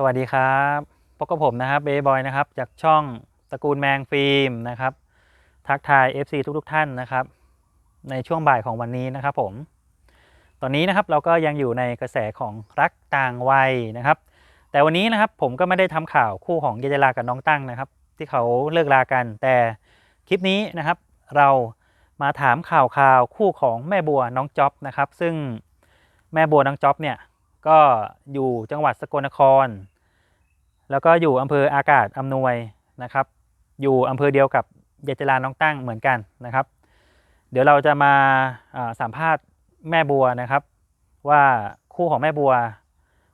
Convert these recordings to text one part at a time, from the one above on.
สวัสดีครับพบกับผมนะครับเบย์บอยนะครับ จากช่องตระกูลแมงฟิล์มนะครับ ทักทาย FC ทุกๆท่านนะครับ ในช่วงบ่ายของวันนี้นะครับผม ตอนนี้นะครับเราก็ยังอยู่ในกระแสของรักต่างวัยนะครับ แต่วันนี้นะครับผมก็ไม่ได้ทำข่าวคู่ของเยเจลากับน้องตั้งนะครับ ที่เขาเลิกลากัน แต่คลิปนี้นะครับ เรามาถามข่าวข่าวคู่ของแม่บัวน้องจ๊อบนะครับ ซึ่งแม่บัวน้องจ๊อบเนี่ย ก็อยู่จังหวัดสกลนคร แล้วก็อยู่อำเภออากาศอำนวยนะครับ อยู่อำเภอเดียวกับเยเจลาน้องตั้งเหมือนกันนะครับ เดี๋ยวเราจะมาสัมภาษณ์แม่บัวนะครับ ว่าคู่ของแม่บัว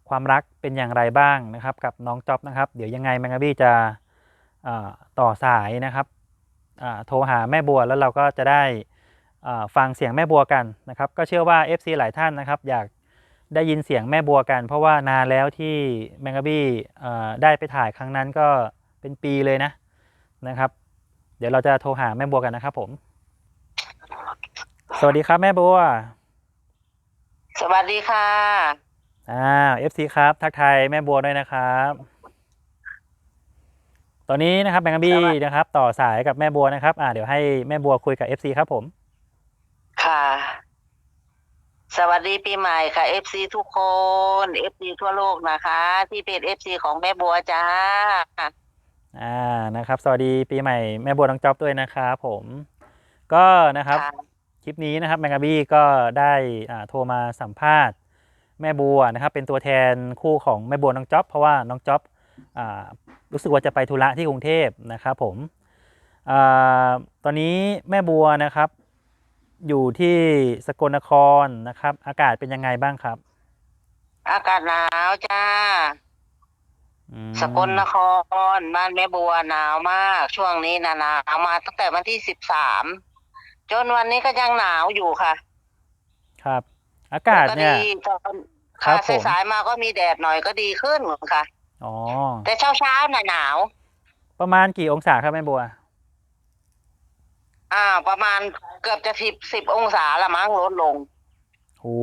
ความรักเป็นอย่างไรบ้างนะครับ กับน้องจ๊อบนะครับ เดี๋ยวยังไงแมงกะบี้จะต่อสายนะครับโทรหาแม่บัวแล้วเราก็จะได้ฟังเสียงแม่บัวกันนะครับ ก็เชื่อว่า FC หลายท่านนะครับ อยาก ได้ยินเสียงแม่บัวกัน เพราะว่านานแล้วที่แมงกะบี้อ่าได้ไปถ่ายครั้งนั้นก็เป็นปีเลยนะนะครับ เดี๋ยวเราจะโทรหาแม่บัวกันนะครับผม สวัสดีครับแม่บัว สวัสดีค่ะอ่า FC ครับ ทักทายแม่บัวด้วยนะครับ ตอนนี้นะครับแมงกะบี้สวัสดีนะครับ ต่อสายกับแม่บัวนะครับ อ่าเดี๋ยวให้แม่บัวคุยกับ FC ครับผม ค่ะ สวัสดีปีใหม่ค่ะ FC ทุกคน FC ทั่วโลกนะคะ ที่เป็น FC ของแม่บัวจ้าอ่านะครับ สวัสดีปีใหม่แม่บัวน้องจ๊อบด้วยนะครับผมก็นะครับค่ะคลิปนี้นะครับแมงกะบี้ก็ได้อ่าโทรมาสัมภาษณ์แม่บัวนะครับ เป็นตัวแทนคู่ของแม่บัวน้องจ๊อบเพราะว่าน้องจ๊อบอ่ารู้สึกว่าจะไปธุระที่กรุงเทพนะครับผมอ่าตอนนี้แม่บัวนะครับ อยู่ที่สกลนครนะครับ อากาศเป็นยังไงบ้างครับ อากาศหนาวจ้า อืมสกลนครบ้านแม่บัวหนาวมาก ช่วงนี้นะหนาวมาตั้งแต่วันที่สิบสามจนวันนี้ก็ยังหนาวอยู่ค่ะครับ อากาศเนี่ยปกติตอนครัค่ะบผม สายๆมาก็มีแดดหน่อยก็ดีขึ้นค่ะ อ๋อแต่เช้าเช้าๆน่ะหนาว ประมาณกี่องศาครับแม่บัว อ่า ประมาณเกือบจะสิบสิบองศาละมั้งลดลงโอ้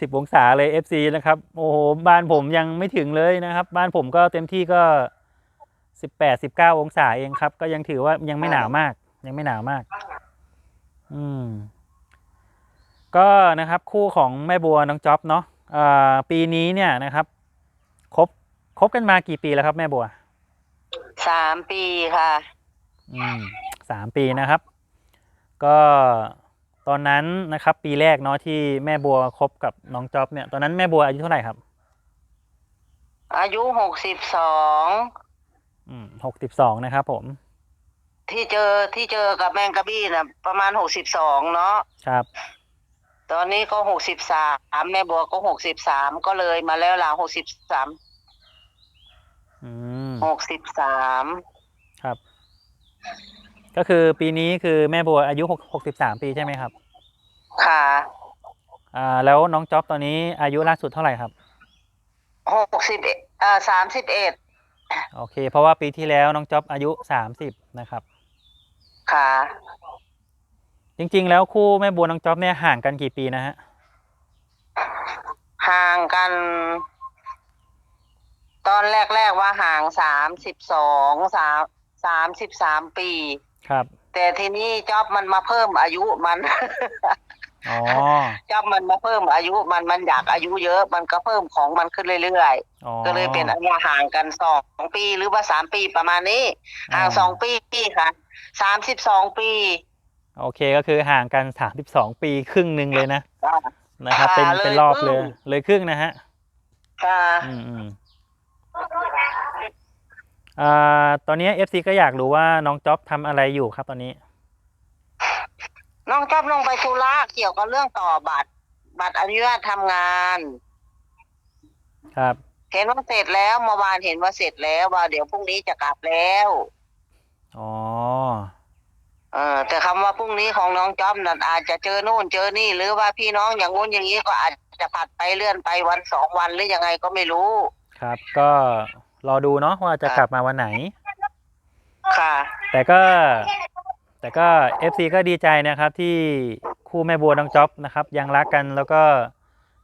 สิบองศาเลย FC นะครับ โอ้โห บ้านผมยังไม่ถึงเลยนะครับ บ้านผมก็เต็มที่ก็สิบแปดสิบเก้าองศาเองครับ ก็ยังถือว่ายังไม่หนาวมาก ยังไม่หนาวมาก อืม ก็นะครับคู่ของแม่บัวน้องจ๊อบเนาะอ่าปีนี้เนี่ยนะครับคบคบกันมากี่ปีแล้วครับแม่บัวสามปีค่ะ อืม สามปีนะครับ ก็ตอนนั้นนะครับ ปีแรกเนาะที่แม่บัวคบกับน้องจ๊อบเนี่ยตอนนั้นแม่บัวอายุเท่าไหร่ครับ อายุหกสิบสองอืมหกสิบสองนะครับผม ที่เจอที่เจอกับแมงกะบี้นะประมาณหกสิบสองเนาะครับ ตอนนี้ก็หกสิบสามแม่บัวก็หกสิบสามก็เลยมาแล้วล่ะหกสิบสามอืมหกสิบสามครับ ก็คือปีนี้คือแม่บัวอายุหกหกสิบสามปีใช่ไหมครับ ค่ะอ่าแล้วน้องจ๊อบตอนนี้อายุล่าสุดเท่าไหร่ครับหกสิบเอ็ดอ่าสามสิบเอ็ดโอเค เพราะว่าปีที่แล้วน้องจ๊อบอายุสามสิบนะครับ ค่ะ จริง ๆ แล้วคู่แม่บัวน้องจ๊อบเนี่ยห่างกันกี่ปีนะฮะห่างกัน ตอนแรก ๆ ว่าห่างสามสิบสองสามสามสิบสามปี ครับ แต่ทีนี้จ็อบมันมาเพิ่มอายุมัน อ๋อจ็อบมันมาเพิ่มอายุมันมันอยากอายุเยอะ มันก็เพิ่มของมันขึ้นเรื่อยอ๋อ ๆ ก็เลยเป็นอันว่าห่างกันสองปีหรือว่าสามปีประมาณนี้ ห่างสองปีค่ะสามสิบสองปีโอเคก็คือห่างกันสามสิบสองปีครึ่งหนึ่งเลยนะนะครับค่ะเป็นเลยเป็นรอบครึ่เลยง เลยครึ่งนะฮะ ค่ะ อืมอืม อ่าตอนนี้เอฟซีก็อยากรู้ว่าน้องจ๊อบทำอะไรอยู่ครับตอนนี้ น้องจ็อบลงไปธุระเกี่ยวกับเรื่องต่อบัตร บัตรอนุญาตทำงาน ครับ เห็นว่าเสร็จแล้วเมื่อวานเห็นว่าเสร็จแล้วว่าเดี๋ยวพรุ่งนี้จะกลับแล้วอ๋อเออแต่คำว่าพรุ่งนี้ของน้องจ๊อบนั่นอาจจะเจอนู่นเจอนี่ หรือว่าพี่น้องอย่างงู้นอย่างนี้ก็อาจจะผัดไปเลื่อนไปวันสองวันหรือยังไงก็ไม่รู้ ครับ ก็ รอดูเนาะว่าจะครับกลับมาวันไหน ค่ะ แต่ก็ แต่ก็เอฟซีก็ดีใจนะครับที่คู่แม่บัวน้องจ๊อบนะครับ ยังรักกันแล้วก็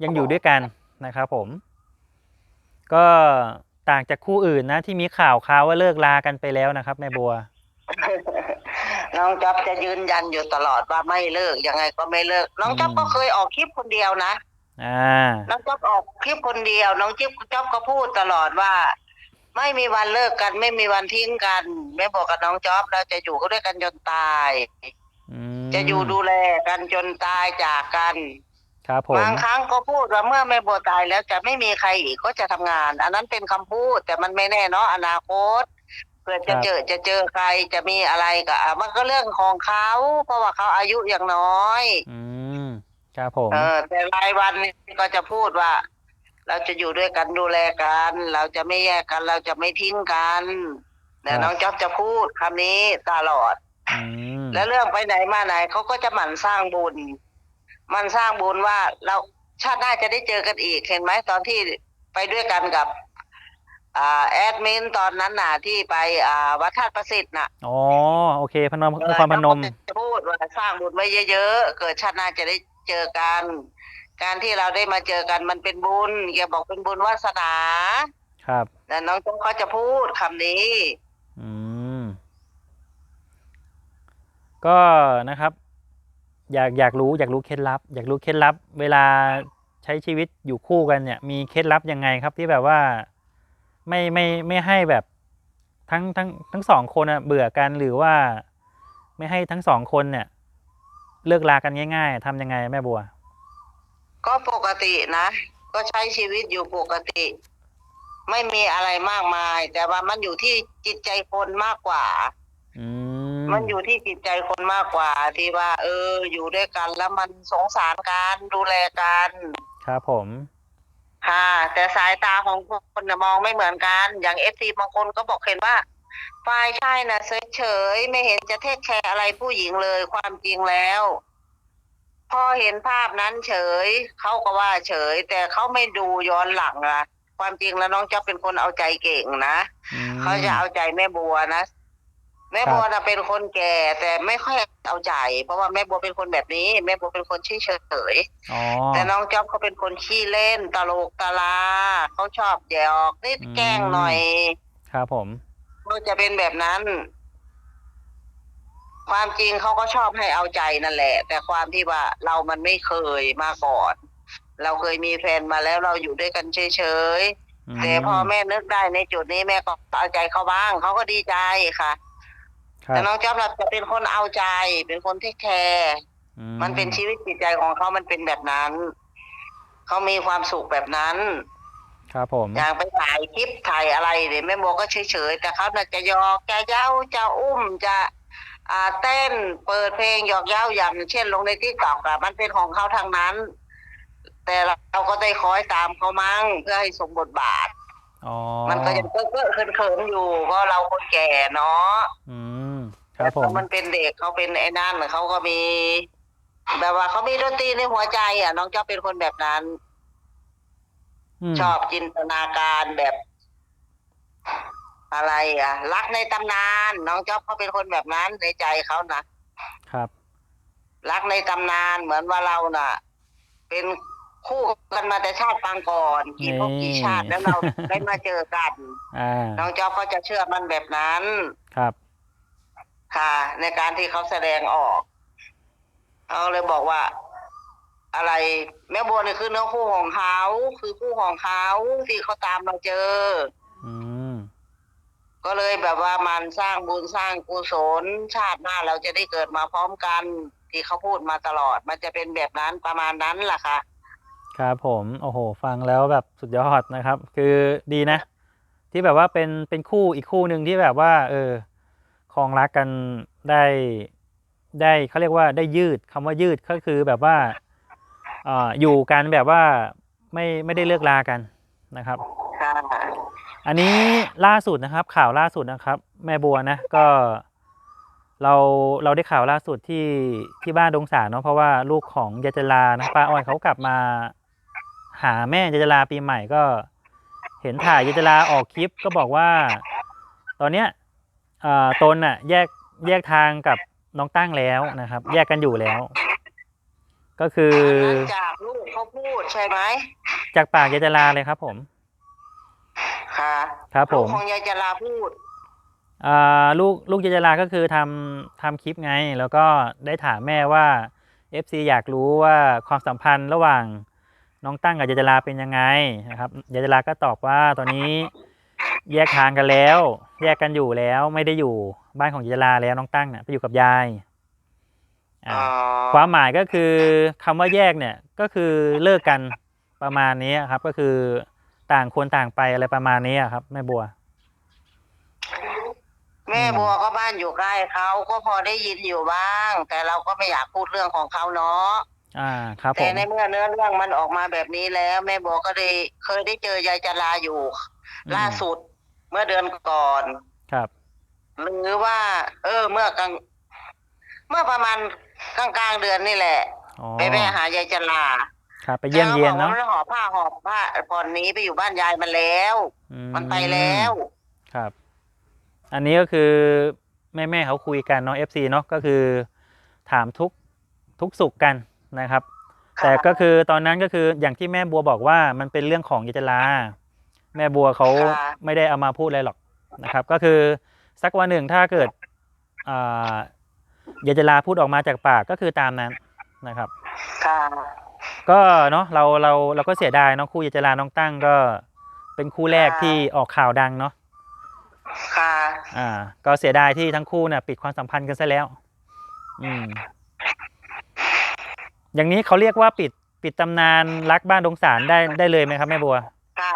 ยังอยู่ด้วยกันนะครับผม ก็ต่างจากคู่อื่นนะ ที่มีข่าวข่าวว่าเลิกลากันไปแล้วนะครับ แม่บัว น้องจ๊อบจะยืนยันอยู่ตลอดว่าไม่เลิกยังไงก็ไม่เลิก น้องจ๊อบอืมก็เคยออกคลิปคนเดียวนะอ่าน้องจ๊อบออกคลิปคนเดียว น้องจิ๊บจ๊อบก็พูดตลอดว่า ไม่มีวันเลิกกัน ไม่มีวันทิ้งกันแม่บอกกับน้องจ๊อบเราจะอยู่กันด้วยกันจนตาย อืมจะอยู่ดูแลกันจนตายจากกัน ครับผมบางครั้งก็พูดว่าเมื่อแม่บัวตายแล้วจะไม่มีใครอีกก็จะทำงาน อันนั้นเป็นคำพูดแต่มันไม่แน่เนาะอนาคตเผื่อจะเจอจะเจอใครจะมีอะไรก็อะมันก็เรื่องของเขาเพราะว่าเขาอายุอย่างน้อย อืมครับผม เออแต่รายวันนี่ก็จะพูดว่า เราจะอยู่ด้วยกันดูแลกัน เราจะไม่แยกกัน เราจะไม่ทิ้งกันแต่น้องจ๊อบจะพูดคำนี้ตลอดอืมแล้วเรื่องไปไหนมาไหนเขาก็จะหมั่นสร้างบุญ มันสร้างบุญว่าเราชาติหน้าจะได้เจอกันอีกเห็นไหมตอนที่ไปด้วยกันกับอ่าแอดมินตอนนั้นน่ะที่ไปอ่าวัดธาตุประสิทธิ์น่ะอ๋อโอเคพนมนครพนมเขาก็จะพูดว่าสร้างบุญไว้เยอะๆเกิดชาติหน้าจะได้เจอกัน การที่เราได้มาเจอกันมันเป็นบุญแกบอกเป็นบุญวาสนาครับ แต่น้องจงเขาจะพูดคำนี้ อืม ก็นะครับ อยากอยากรู้อยากรู้เคล็ดลับ อยากรู้เคล็ดลับ เวลาใช้ชีวิตอยู่คู่กันเนี่ย มีเคล็ดลับยังไงครับที่แบบว่าไม่ไม่ไม่ให้แบบทั้งทั้งทั้งสองคนอะเบื่อกันหรือว่า ไม่ให้ทั้งสองคนเนี่ย เลิกลากันง่าย ๆทำยังไงแม่บัว ก็ปกตินะ ก็ใช้ชีวิตอยู่ปกติ ไม่มีอะไรมากมาย แต่ว่ามันอยู่ที่จิตใจคนมากกว่า อืมมันอยู่ที่จิตใจคนมากกว่า ที่ว่า เออ อยู่ด้วยกัน แล้วมันสงสารกันดูแลกันครับผม ค่ะ แต่สายตาของคนน่ะมองไม่เหมือนกัน อย่างเอฟซีบางคนก็บอกเห็นว่าฝ่ายชายน่ะเฉยๆไม่เห็นจะเทคแคร์อะไรผู้หญิงเลยความจริงแล้ว พอเห็นภาพนั้นเฉยเขาก็ว่าเฉย แต่เขาไม่ดูย้อนหลังอะความจริงแล้วน้องจ๊อบเป็นคนเอาใจเก่งนะอืม เขาจะเอาใจแม่บัวนะ แม่ครับบัวน่ะเป็นคนแก่ แต่ไม่ค่อยเอาใจ เพราะว่าแม่บัวเป็นคนแบบนี้ แม่บัวเป็นคนเฉยเฉยๆ อ๋อ แต่น้องจ๊อบเขาเป็นคนขี้เล่นตลกตลาเขาชอบแยอกนิดอืม แกล้งหน่อยครับผมเขาจะเป็นแบบนั้น ความจริงเขาก็ชอบให้เอาใจนั่นแหละ แต่ความที่ว่าเรามันไม่เคยมาก่อน เราเคยมีแฟนมาแล้วเราอยู่ด้วยกันเฉยอืมๆแต่พอแม่นึกได้ในจุดนี้แม่ก็เอาใจเขาบ้างเขาก็ดีใจค่ะครัแต่บน้องจ๊อบเราจะเป็นคนเอาใจ เป็นคนที่แคร์อืมันเป็นชีวิตจิตใจของเขามันเป็นแบบนั้นเขามีความสุขแบบนั้น ครับผม อย่างไปถ่ายคลิปถ่ายอะไรเนี่ยแม่โมก็เฉยๆแต่เขาน่ะจะหยอกจะเย้าจะอุ้มจะ อ่าเต้นเปิดเพลงหยอกเย้าอย่างเช่นลงในที่ตอกอะมันเป็นของเขาทางนั้น แต่เราก็ได้คอยตามเขามั่งเพื่อให้สมบทบาท อ๋อมันก็ยังเก้อเก้อเขินๆอยู่เพราะเราคนแก่เนาะอืมครับผม มันเป็นเด็กเขาเป็นไอ้นั่นเขาก็มี แบบว่าเขามีดนตรีในหัวใจอะ น้องเจ้าเป็นคนแบบนั้น มชอบจินตนาการแบบ อะไรอะ รักในตำนาน น้องจ๊อบเขาเป็นคนแบบนั้นในใจเขานะครับ รักในตำนานเหมือนว่าเราน่ะ เป็นคู่กันมาแต่ชาติปางก่อนกี่ภพกี่ชาติแล้วเราได้มาเจอกันอ่าน้องจ๊อบเขาจะเชื่อมันแบบนั้นครับ ค่ะ ในการที่เขาแสดงออกเขาเลยบอกว่า อะไร แม่บัวนี่คือเนื้อคู่ของเขาคือคู่ของเขาที่เขาตามเราเจอ อืม ก็เลยแบบว่ามันสร้างบุญสร้างกุศลชาติหน้าเราจะได้เกิดมาพร้อมกันที่เขาพูดมาตลอด มันจะเป็นแบบนั้นประมาณนั้นแหละค่ะ ครับผมโอ้โห ฟังแล้วแบบสุดยอดนะครับ คือดีนะ ที่แบบว่าเป็นเป็นคู่อีกคู่หนึ่งที่แบบว่า เออครองรักกันได้ได้เขาเรียกว่าได้ยืดคำว่ายืดก็คือแบบว่าอ่าอยู่กันแบบว่าไม่ไม่ได้เลิกลากันนะครับค่ะ อันนี้ล่าสุดนะครับข่าวล่าสุดนะครับ แม่บัวนะก็ เราเราได้ข่าวล่าสุดที่ที่บ้านดงสารเนาะเพราะว่าลูกของยายจลานะป้าอ้อยเขากลับมาหาแม่ยายจลาปีใหม่ก็ เห็นถ่ายยายจลาออกคลิปก็บอกว่า ตอนเนี้ยเอ่อตนน่ะแยกแยกทางกับน้องตั้งแล้วนะครับ แยกกันอยู่แล้ว ก็คืออันนั้นจากลูกเขาพูดใช่ไหมจากปากยายจลาเลยครับผม ค่ะครับผลูกมของยายจราพูด อ่าลูกลูกเจเจราก็คือทำทำคลิปไง แล้วก็ได้ถามแม่ว่า FC อยากรู้ว่าความสัมพันธ์ระหว่างน้องตั้งกับเจเจราเป็นยังไงนะครับเจเจราก็ตอบว่าตอนนี้แยกทางกันแล้ว แยกกันอยู่แล้วไม่ได้อยู่บ้านของเจเจราแล้วน้องตั้งน่ะไปอยู่กับยายอ่าอ๋อความหมายก็คือคำว่าแยกเนี่ยก็คือเลิกกันประมาณนี้ครับก็คือ ต่างคนต่างไปอะไรประมาณนี้ครับแม่บัว แม่บัวก็บ้านอยู่ใกล้เขาก็พอได้ยินอยู่บ้าง แต่เราก็ไม่อยากพูดเรื่องของเขาเนาะอ่าครับผแต่มในเมื่อเนื้อเรื่องมันออกมาแบบนี้แล้ว แม่บัวก็ได้เคยได้เจอยายจราอยู่อืมล่าสุดเมื่อเดือนก่อน ครับ หรือว่า เออ เมื่อกลางเมื่อประมาณกลางกลางๆเดือนนี่แหละ อ๋อไปแม่หายายจรา ครับไปเยี่ยมเยียนเนาะแกก็บอกว่มัหอบผ้าหอบผ้าผ่อนหนี้ไปอยู่บ้านยายมันแล้วอืมันไปแล้ว ครับ อันนี้ก็คือแม่แม่ๆเขาคุยกันเนาะ FC เนาะก็คือ ถามทุกทุกสุขกันนะครับค่ะแต่ก็คือตอนนั้นก็คืออย่างที่แม่บัวบอกว่ามันเป็นเรื่องของยายจลาแม่บัวเขาไม่ได้เอามาพูดอะไรหรอกนะครับ ก็คือสักวันหนึ่งถ้าเกิดอ่ายายจลาพูดออกมาจากปากก็คือตามนั้นนะครับค่ะ ก็เนาะเราเราเราก็เสียดายเนาะคู่ยายจลาน้องตั้งก็เป็นคู่แรกที่ออกข่าวดังเนาะค่ะ อ่า ก็เสียดายที่ทั้งคู่เนี่ยปิดความสัมพันธ์กันซะแล้ว อืม อย่างนี้เขาเรียกว่าปิดปิดตำนานรักบ้านดงสารได้ได้เลยไหมครับแม่บัว ค่ะ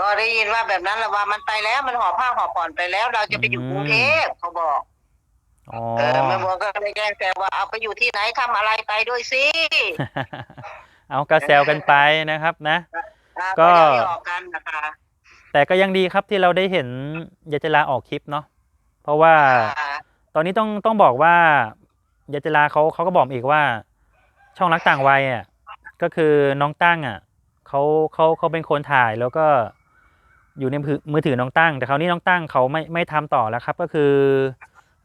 ก็ได้ยินว่าแบบนั้นแหละว่ามันไปแล้วมันหอบผ้าหอบผ่อนไปแล้ว เราจะไปอยู่อืมกรุงเทพเขาบอก อ๋อเออแม่บัวก็เลยแจ้งแต่ว่าเอาไปอยู่ที่ไหนทำอะไรไปด้วยสิเอากระแซวกันไปนะครับนะ อ่าก็ยังไม่ออกกันนะคะแต่ก็ยังดีครับที่เราได้เห็นยายจลาออกคลิปเนาะเพราะว่าค่ะตอนนี้ต้องต้องบอกว่ายายจลาเขาเขาก็บอกอีกว่า ช่องรักต่างวัยอะก็คือน้องตั้งอะเขาเขาเขาเป็นคนถ่ายแล้วก็อยู่ในมือมือถือน้องตั้ง แต่คราวนี้น้องตั้งเขาไม่ไม่ทำต่อแล้วครับ ก็คือ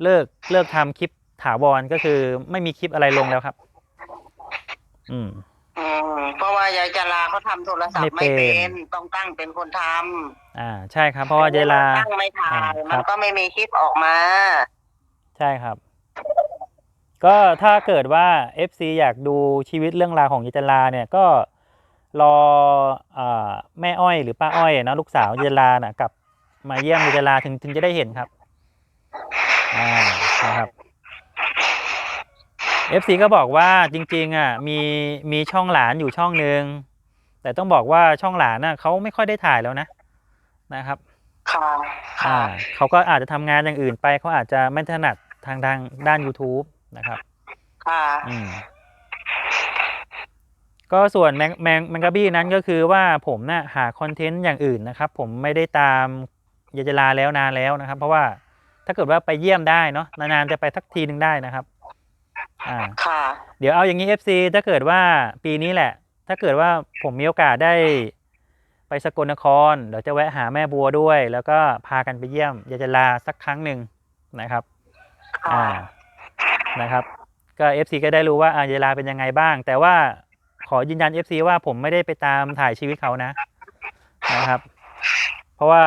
เลิกเลิกทำคลิปถาวรก็คือไม่มีคลิปอะไรลงแล้วครับ อืมอืมเพราะว่ายายจราเขาทำโทรศัพท์ไม่ไม่เป็เป็นนต้องตั้งเป็นคนทำอ่า ใช่ครับ เพราะว่ายายลาตั้งไม่ถ่าอ่ายคมัรันบก็ไม่มีคลิปออกมา ใช่ครับ ก็ถ้าเกิดว่า FC อยากดูชีวิตเรื่องราวของยิจลาเนี่ยก็รออาแม่อ้อยหรือป้าอ้อยเนาะลูกสาวยิจลาน่ะกลับมาเยี่ยมยิจลาถึงถึงจะได้เห็นครับ อ่านะครับ FC ก็บอกว่าจริงๆอะมีมีช่องหลานอยู่ช่องหนึ่งแต่ต้องบอกว่าช่องหลานน่ะเขาไม่ค่อยได้ถ่ายแล้วนะนะครับค่ะอ่าค่ะเขาก็อาจจะทำงานอย่างอื่นไปเขาอาจจะไม่ถนัดทางทางด้าน YouTube นะครับ ค่ะอืมก็ส่วนแมงแมงแมงกะบี้นั้นก็คือว่าผมน่ะหาคอนเทนต์อย่างอื่นนะครับ ผมไม่ได้ตามยายจลาแล้วนานแล้วนะครับ เพราะว่า ถ้าเกิดว่าไปเยี่ยมได้เนาะนานๆจะไปสักทีหนึ่งได้นะครับ อ่าค่ะ เดี๋ยวเอาอย่างนี้ FC ถ้าเกิดว่าปีนี้แหละ ถ้าเกิดว่าผมมีโอกาสได้ ไปสกลนครเดี๋ยวจะแวะหาแม่บัวด้วย แล้วก็พากันไปเยี่ยมยายจลาสักครั้งหนึ่งนะครับค่ะอ่านะครับ ก็ FC ก็ได้รู้ว่าอายายลาเป็นยังไงบ้าง แต่ว่าขอยืนยัน FC ว่าผมไม่ได้ไปตามถ่ายชีวิตเขานะนะครับ เพราะว่า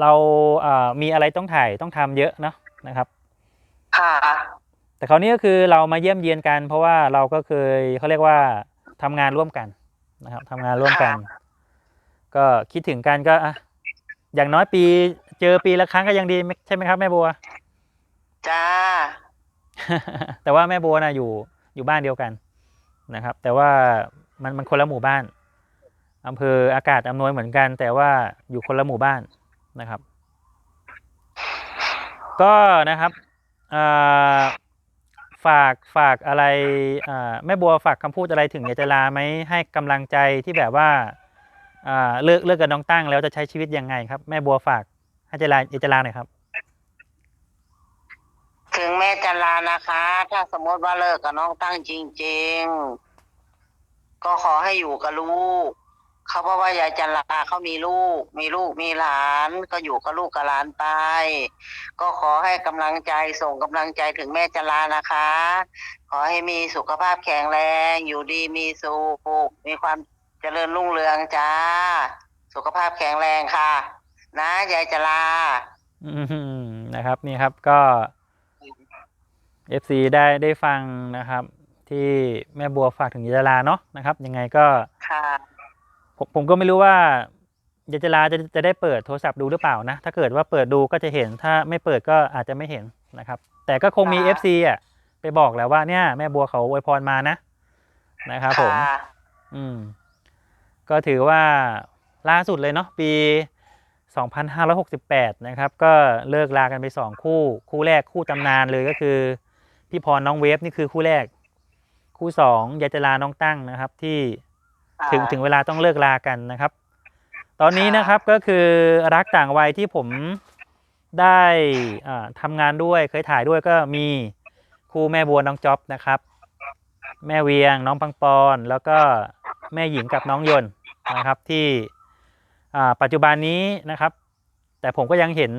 เราเอ่อมีอะไรต้องถ่ายต้องทำเยอะเนาะนะครับค่ะแต่คราวนี้ก็คือเรามาเยี่ยมเยียนกัน เพราะว่าเราก็เคยเขาเรียกว่าทำงานร่วมกันนะครับทำงานร่วมกัน ก็คิดถึงกันก็อะอย่างน้อยปีเจอปีละครั้งก็ยังดีใช่ไหมครับแม่บัวจ้าแต่ว่าแม่บัวนะอยู่อยู่บ้านเดียวกันนะครับ แต่ว่ามันมันคนละหมู่บ้านอำเภออากาศอำนวยเหมือนกัน แต่ว่าอยู่คนละหมู่บ้าน นะครับ ก็นะครับฝากฝากอะไรแม่บัวฝากคำพูดอะไรถึงยายจลาไหมให้กำลังใจที่แบบว่าเลิกเลิกกับน้องตั้งแล้วจะใช้ชีวิตยังไงครับ แม่บัวฝากให้ยายจลายายจลาหน่อยครับ ถึงแม่จรานะคะ ถ้าสมมติว่าเลิกกับน้องตั้งจริง ๆ ก็ขอให้อยู่กับลูก เขาเพราะว่ายายจราเขามีลูก มีลูกมีหลาน ก็อยู่กับลูกกับหลานไป ก็ขอให้กำลังใจส่งกำลังใจถึงแม่จรานะคะ ขอให้มีสุขภาพแข็งแรง อยู่ดีมีสุขมีความเจริญรุ่งเรืองจ้า สุขภาพแข็งแรงค่ะ นะยายจลาอืมนะครับนี่ครับก็ FC ได้ได้ฟังนะครับ ที่แม่บัวฝากถึงยายจลาเนาะนะครับ ยังไงก็ค่ะ ผมผมก็ไม่รู้ว่ายายจลาจะจะได้เปิดโทรศัพท์ดูหรือเปล่านะ ถ้าเกิดว่าเปิดดูก็จะเห็น ถ้าไม่เปิดก็อาจจะไม่เห็นนะครับ แต่ก็คงมีค่ะ FC อะไปบอกแล้วว่าเนี่ยแม่บัวเขาอวยพรมานะนะครับผมค่ะอืม ก็ถือว่าล่าสุดเลยเนาะปี 2568 นะครับ ก็เลิกลากันไปสองคู่ คู่แรกคู่ตำนานเลยก็คือ พี่พรน้องเวฟนี่คือคู่แรก คู่สองยายจลาน้องตั้งนะครับ ที่ ถึงถึงเวลาต้องเลิกลากันนะครับ ตอนนี้นะครับก็คือรักต่างวัยที่ผมได้อ่าทำงานด้วยเคยถ่ายด้วยก็มีคู่แม่บัวน้องจ๊อบนะครับ แม่เวียงน้องปังปอน แล้วก็แม่หญิงกับน้องยนต์นะครับที่อ่าปัจจุบันนี้นะครับ แต่ผมก็ยังเห็น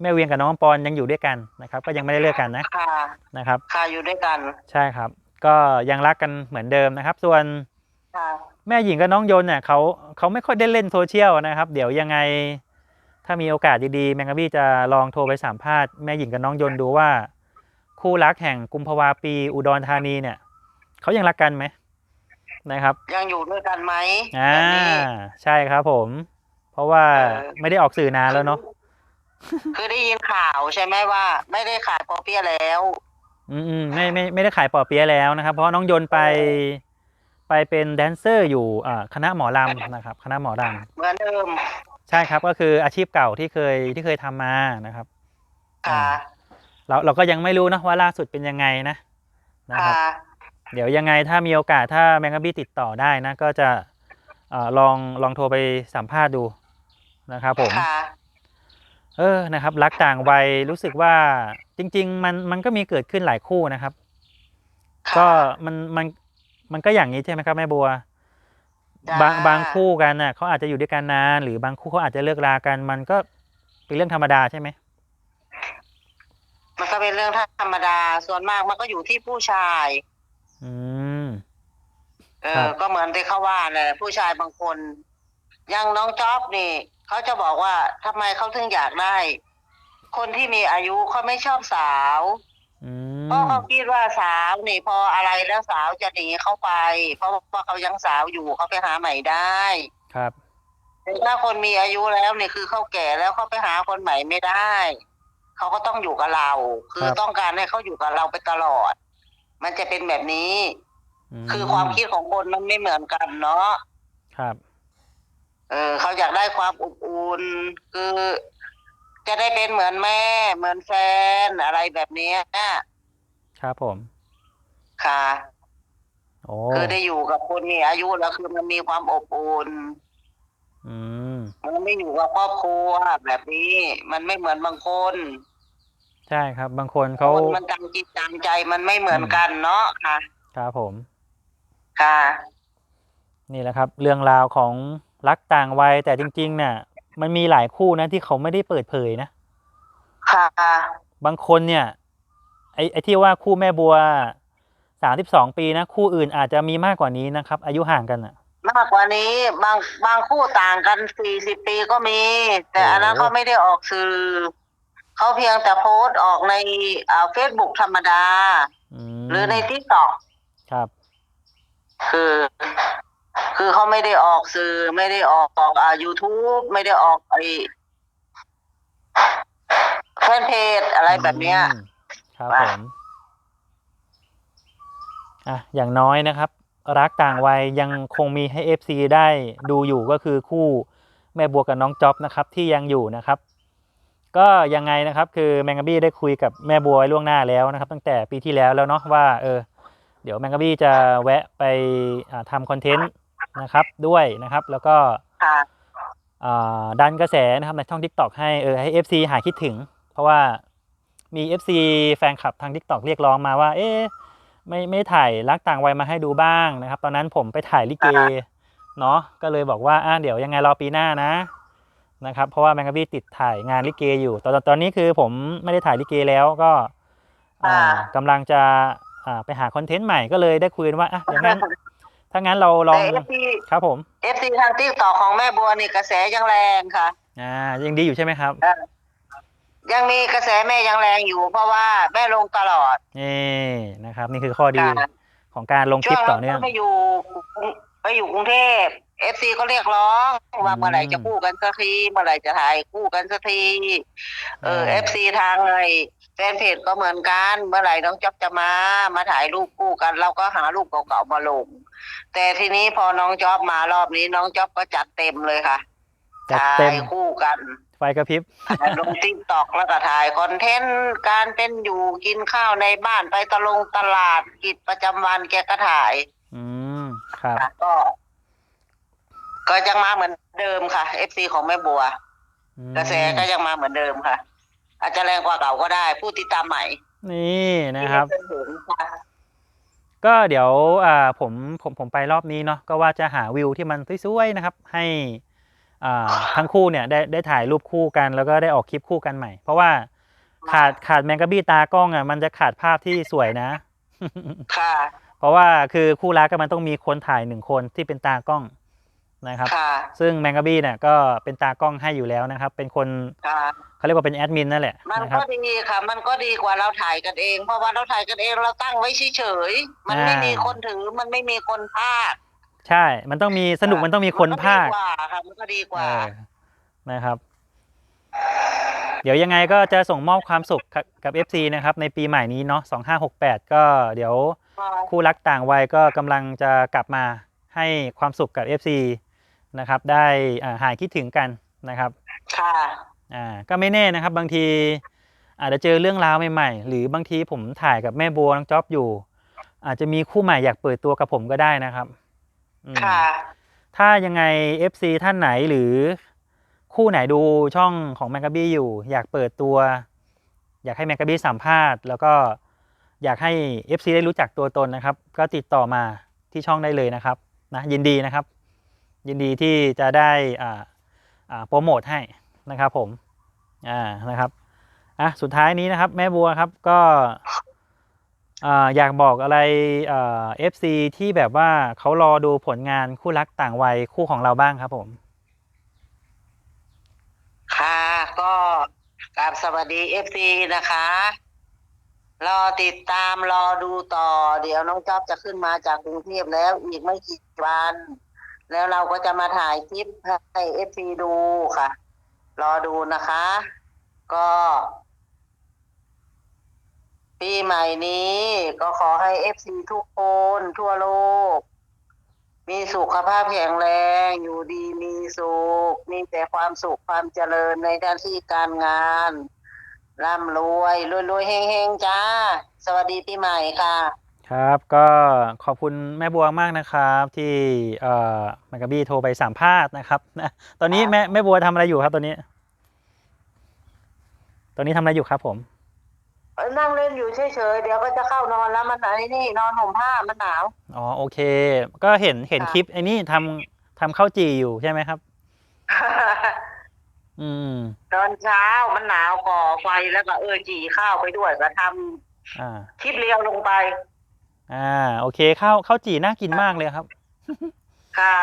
แม่เวียงกับน้องปังปอนยังอยู่ด้วยกันนะครับ ก็ยังไม่ได้เลิกกันนะค่ะนะครับค่ะอยู่ด้วยกัน ใช่ครับ ก็ยังรักกันเหมือนเดิมนะครับ ส่วนค่ะ แม่หญิงกับน้องยนต์เนี่ยเขาเขาไม่ค่อยได้เล่นโซเชียลนะครับ เดี๋ยวยังไงถ้ามีโอกาสดีๆ แมงกะบี้จะลองโทรไปสัมภาษณ์แม่หญิงกับน้องยนต์ดูว่า คู่รักแห่งกุมภาวาปีอุดรธานีเนี่ยเขายังรักกันไหมนะครับ ยังอยู่ด้วยกันไหมอ่าแบบนี้ใช่ครับผม เพราะว่าเออไม่ได้ออกสื่อนานแล้วเนาะคือได้ยินข่าวใช่ไหมว่า ไม่ได้ขายปอเปี๊ยะแล้วอืมอืมไม่ไม่ไม่ได้ขายปอเปี๊ยะแล้วนะครับ เพราะน้องยนต์ไป ไปเป็นแดนเซอร์อยู่อ่าคณะหมอลำนะครับคณะหมอลำเหมือนเดิมใช่ครับก็คืออาชีพเก่าที่เคยที่เคยทำมานะครับค่ะเราเราก็ยังไม่รู้นะว่าล่าสุดเป็นยังไงนะนะครับค่ะเดี๋ยวยังไงถ้ามีโอกาสถ้าแมงกะบี้ติดต่อได้นะ ก็จะเออลองลองโทรไปสัมภาษณ์ดูนะครับผมค่ะเออนะครับ รักต่างวัยรู้สึกว่าจริง ๆ มันมันก็มีเกิดขึ้นหลายคู่นะครับค่ะก็มันมัน มันก็อย่างนี้ใช่ไหมครับแม่บัวจ้าบางบางคู่กันน่ะเขาอาจจะอยู่ด้วยกันนาน หรือบางคู่เขาอาจจะเลิกรากัน มันก็เป็นเรื่องธรรมดาใช่ไหมมันก็เป็นเรื่องธรรมดาส่วนมากมันก็อยู่ที่ผู้ชาย อืมเอครัอบก็เหมือนที่เขาว่าแหละผู้ชายบางคนอยังน้องจ๊อบนี่เขาจะบอกว่าทำไมเขาถึงอยากได้ คนที่มีอายุเขาไม่ชอบสาว อืเพราะมเขาคิดว่าสาวนี่พออะไรแล้วสาวจะหนีเขาไป เพราะว่าเขายังสาวอยู่เขาไปหาใหม่ได้ครับแต่ถ้าคนมีอายุแล้วนี่คือเขาแก่แล้วเขาไปหาคนใหม่ไม่ได้ เขาก็ต้องอยู่กับเรา คือครับ ต้องการให้เขาอยู่กับเราไปตลอด มันจะเป็นแบบนี้ มคือความคิดของคนมันไม่เหมือนกันเนาะ ครับ เออเขาอยากได้ความอบอุ่นคือ จะได้เป็นเหมือนแม่ เหมือนแฟนอะไรแบบเนี้ยครับผม ค่ะ โอ้คือได้อยู่กับคนมีอายุแล้วคือมันมีความอบอุ่นอืมมันไม่อยู่กับครอบครัวแบบนี้ มันไม่เหมือนบางคน ใช่ครับ บางคนเขาคนมันจังจิตจังใจมันไม่เหมือนกันเนาะค่ะ ครับผม ค่ะ นี่แหละครับ เรื่องราวของรักต่างวัยแต่จริง ๆ เนี่ย มันมีหลายคู่นะที่เขาไม่ได้เปิดเผยนะ ค่ะ บางคนเนี่ย ไอ้ไอ้ที่ว่าคู่แม่บัวสามสิบสองปีนะ คู่อื่นอาจจะมีมากกว่านี้นะครับ อายุห่างกันอะ มากกว่านี้ บางบางคู่ต่างกันสี่สิบปีก็มี แต่อันนั้นโอ้เขาไม่ได้ออกสื่อเขาเพียงแต่โพสต์ออกในอ่าเฟซบุ๊กธรรมดามหรือในทิกตอกครับ คือ คือเขาไม่ได้ออกสื่อ ไม่ได้ออกออกอ่า YouTube ไม่ได้ออกไอแฟนเพจอะไรแบบเนี้ย อืมครับว่า ผมอะอย่างน้อยนะครับ รักต่างวัยยังคงมีให้ FC ได้ดูอยู่ก็คือคู่แม่บัวกับน้องจ๊อบนะครับ ที่ยังอยู่นะครับ ก็ยังไงนะครับ คือแมงกะบี้ได้คุยกับแม่บัวไว้ล่วงหน้าแล้วนะครับ ตั้งแต่ปีที่แล้วแล้วเนาะว่า เออ เดี๋ยวแมงกะบี้จะแวะไปอ่าทำคอนเทนต์ นะครับด้วยนะครับ แล้วก็ค่ะอ่าดันกระแสนะครับในช่อง TikTok ให้เออให้ FC หายคิดถึง เพราะว่ามี FC แฟนคลับทาง TikTok เรียกร้องมาว่า เอ๊ะไม่ไม่ถ่ายรักต่างวัยมาให้ดูบ้างนะครับ ตอนนั้นผมไปถ่ายลิเกอ่าเนาะก็เลยบอกว่าอ่าเดี๋ยวยังไงรอปีหน้านะนะครับ เพราะว่าแมงกะบี้ติดถ่ายงานลิเกอยู่ ตอนตอนนี้คือผมไม่ได้ถ่ายลิเกแล้วก็อ่าอ่ากำลังจะอ่าไปหาคอนเทนต์ใหม่ก็เลยได้คุยกันว่าอะอย่างนั้น ถ้างั้นเราลองแต่เอฟซีครับผมเอฟซีทางติ๊กต่อของแม่บัวนี่กระแสยังแรงค่ะ อ่ายังดีอยู่ใช่ไหมครับ ยังมีกระแสแม่ยังแรงอยู่ เพราะว่าแม่ลงตลอดนี่นะครับ นี่คือข้อดีค่ะของการลงคช่ลิวปงต่นั้อนเนื่องก็ไปอยู่ไปอยู่กรุงเทพเอฟซีก็เรียกร้องว่าอืมเมื่อไหร่จะคู่กันสักทีเมื่อไหร่จะถ่ายคู่กันสักทีเอออ่าเอฟซีทางเลย แฟนเพจก็เหมือนกัน เมื่อไหร่น้องจ๊อบจะมา มาถ่ายรูปคู่กัน เราก็หารูปเก่าๆมาลง แต่ทีนี้พอน้องจ๊อบมารอบนี้น้องจ๊อบก็จัดเต็มเลยค่ะจัดถ่าเต็มยคู่กัน ไฟกระพริบ ลงติ๊กตอกแล้วก็ถ่ายคอนเทนต์การเป็นอยู่กินข้าวในบ้านไปตะลงตลาดกิจประจำวันแกก็ถ่ายอืม ครับ ค่ะก็ ก็ยังมาเหมือนเดิมค่ะเอฟซีของแม่บัว อืมกระแสก็ยังมาเหมือนเดิมค่ะ อาจจะแรงกว่าเก่าก็ได้ ผู้ติดตามใหม่ นี่นะครับ ที่ไม่เคยเห็นค่ะก็เดี๋ยวอ่าผมผมผมไปรอบนี้เนาะก็ว่าจะหาวิวที่มันสวยๆนะครับ ให้อ่าทั้งคู่เนี่ยได้ได้ถ่ายรูปคู่กัน แล้วก็ได้ออกคลิปคู่กันใหม่ เพราะว่าขาดขาดแมงกะบี้ตากล้องอะมันจะขาดภาพที่สวยนะ ค่ะ เพราะว่าคือคู่รักก็มันต้องมีคนถ่ายหนึ่งคนที่เป็นตากล้อง นะครับค่ะซึ่งแมงกะบี้เนี่ยก็เป็นตากล้องให้อยู่แล้วนะครับ เป็นคนค่ะเขาเรียกว่าเป็นแอดมินนั่นแหละมันนะครับก็ดีค่ะ มันก็ดีกว่าเราถ่ายกันเอง เพราะว่าเราถ่ายกันเองเราตั้งไว้เฉยๆมันไม่อ่ามีมีคนถือมันไม่มีคนพากใช่ มันต้องมีสนุกมันต้องมีคนก็ภาคดีกว่าค่ะมันก็ดีกว่าเออนะครับ เดี๋ยวยังไงก็จะส่งมอบความสุขกับกับ FC นะครับ ในปีใหม่นี้เนาะ2568 ก็เดี๋ยวคู่รักต่างวัยก็กำลังจะกลับมาให้ความสุขกับ FC นะครับ ได้อ่าหายคิดถึงกันนะครับ ค่ะอ่าก็ไม่แน่นะครับ บางทีอาจจะเจอเรื่องราวใหม่ๆ หรือบางทีผมถ่ายกับแม่บัวน้องจ๊อบอยู่ อาจจะมีคู่ใหม่อยากเปิดตัวกับผมก็ได้นะครับอืมค่ะ ถ้ายังไง FC ท่านไหนหรือคู่ไหนดูช่องของแมกกาบี้อยู่ อยากเปิดตัว อยากให้แมกกาบี้สัมภาษณ์ แล้วก็อยากให้ FC ได้รู้จักตัวตนนะครับ ก็ติดต่อมาที่ช่องได้เลยนะครับนะยินดีนะครับ ยินดีที่จะได้โปรโมทให้นะครับผมอ่านะครับอะสุดท้ายนี้นะครับ แม่บัวครับก็ออยากบอกอะไรเอฟซีที่แบบว่าเขารอดูผลงานคู่รักต่างวัยคู่ของเราบ้างครับผม ค่ะก็กราบสวัสดีเอฟซีนะคะ รอติดตามรอดูต่อ เดี๋ยวน้องจ๊อบจะขึ้นมาจากกรุงเทพแล้วอีกไม่กี่วัน แล้วเราก็จะมาถ่ายคลิปให้เอฟซีดูค่ะ รอดูนะคะ ก็ ปีใหม่นี้ก็ขอให้เอฟซีทุกคนทั่วโลก มีสุขภาพแข็งแรง อยู่ดีมีสุข มีแต่ความสุขความเจริญในหน้าที่การงานร่ำรวยรวยรวยเฮงๆจ้า สวัสดีปีใหม่ค่ะ ครับก็ขอบคุณแม่บัวมากนะครับ ที่เอ่อแมกกาบี้โทรไปสัมภาษณ์นะครับนะตอนนี้ครับแม่แม่บัวทำอะไรอยู่ครับตอนนี้ ตอนนี้ทำอะไรอยู่ครับผม เอ้ยนั่งเล่นอยู่เฉยๆ เดี๋ยวก็จะเข้านอนแล้วมันไหนนี่นอนห่มผ้ามันหนาว อ๋อโอเค ก็เห็นเห็นค่ะ คลิปไอ้นี่ทำทำข้าวจี่อยู่ใช่ไหมครับ อืม ตอนเช้ามันหนาวก่อไฟแล้วก็เออจี่ข้าวไปด้วยก็ทอ่าำคลิปเรียวลงไป อ่าโอเคข้าวข้าวจี่น่ากินมากเลยครับค่ะ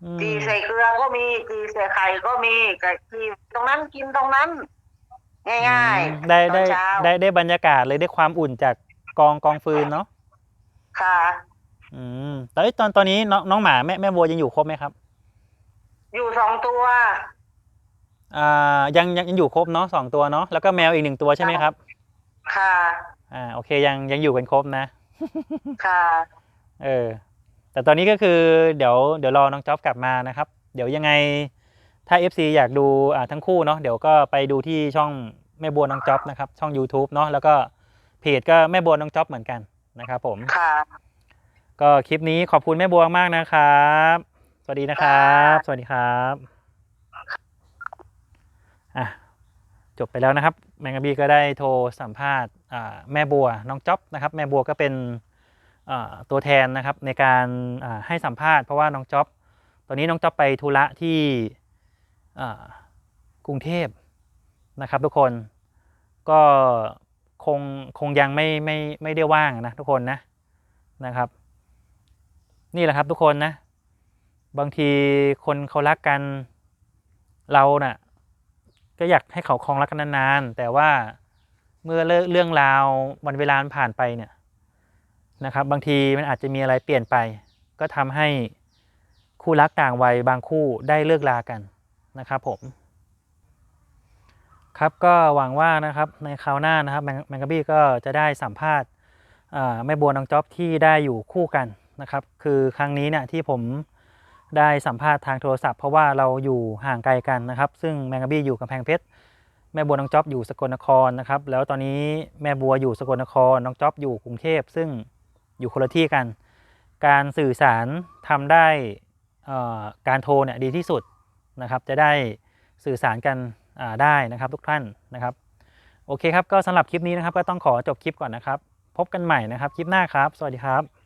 อืมจี่ใส่เกลือก็มีจี่ใส่ไข่ก็มีก็จี่ตรงนั้นกินตรงนั้น ง่ายอืมๆได้ตอได้นเช้าได้ได้บรรยากาศเลยได้ความอุ่นจากกองกองฟืนเนาะค่ะ อืมแต่เอ้ยตอนตอนนี้น้องน้องหมาแม่แม่บัวยังอยู่ครบไหมครับอยู่สองตัว อ่ายังยังยังอยู่ครบเนาะสองตัวเนาะแล้วก็แมวอีกหนึ่งตัวใช่ไหมครับ ค่ะ อ่าโอเคยังยังอยู่กันครบนะ ค่ะ เออ แต่ตอนนี้ก็คือเดี๋ยวเดี๋ยวรอน้องจ๊อบกลับมานะครับ เดี๋ยวยังไงถ้า FC อยากดูอ่าทั้งคู่เนาะเดี๋ยวก็ไปดูที่ช่องแม่บัวน้องจ๊อบนะครับ ช่อง YouTube เนาะแล้วก็เพจก็แม่บัวน้องจ๊อบเหมือนกันนะครับ ผม ค่ะ ก็คลิปนี้ขอบคุณแม่บัวมากนะครับ สวัสดีนะครับ สวัสดีครับ อะ จบไปแล้วนะครับ แมงกะบี้ก็ได้โทรสัมภาษณ์แม่บัวน้องจ๊อบนะครับ แม่บัวก็เป็นตัวแทนนะครับในการให้สัมภาษณ์เพราะว่าน้องจ๊อบตอนนี้น้องจ๊อบไปธุระที่กรุงเทพนะครับ ทุกคนก็คงคงยังไม่ไม่ไม่ได้ว่างนะทุกคนนะนะครับ นี่แหละครับทุกคนนะ บางทีคนเขารักกันเราน่ะ ก็อยากให้เขาครองรักกันนานๆแต่ว่าเมื่อเลิกเรื่องราววันเวลามันผ่านไปเนี่ยนะครับ บางทีมันอาจจะมีอะไรเปลี่ยนไป ก็ทำให้คู่รักต่างวัยบางคู่ได้เลิกลากันนะครับผม ครับก็หวังว่านะครับในคราวหน้านะครับแมงกะบี้ก็จะได้สัมภาษณ์แม่บัวน้องจ๊อบที่ได้อยู่คู่กันนะครับ คือครั้งนี้เนี่ยที่ผม ได้สัมภาษณ์ทางโทรศัพท์เพราะว่าเราอยู่ห่างไกลกันนะครับ ซึ่งแมงกะบี้อยู่กำแพงเพชรแม่บัวน้องจ๊อบอยู่สกลนครนะครับ แล้วตอนนี้แม่บัวอยู่สกลนครน้องจ๊อบอยู่กรุงเทพซึ่งอยู่คนละที่กัน การสื่อสารทำได้การโทรเนี่ยดีที่สุดนะครับ จะได้สื่อสารกันได้นะครับทุกท่านนะครับโอเคครับก็สำหรับคลิปนี้นะครับก็ต้องขอจบคลิปก่อนนะครับ พบกันใหม่นะครับคลิปหน้าครับ สวัสดีครับ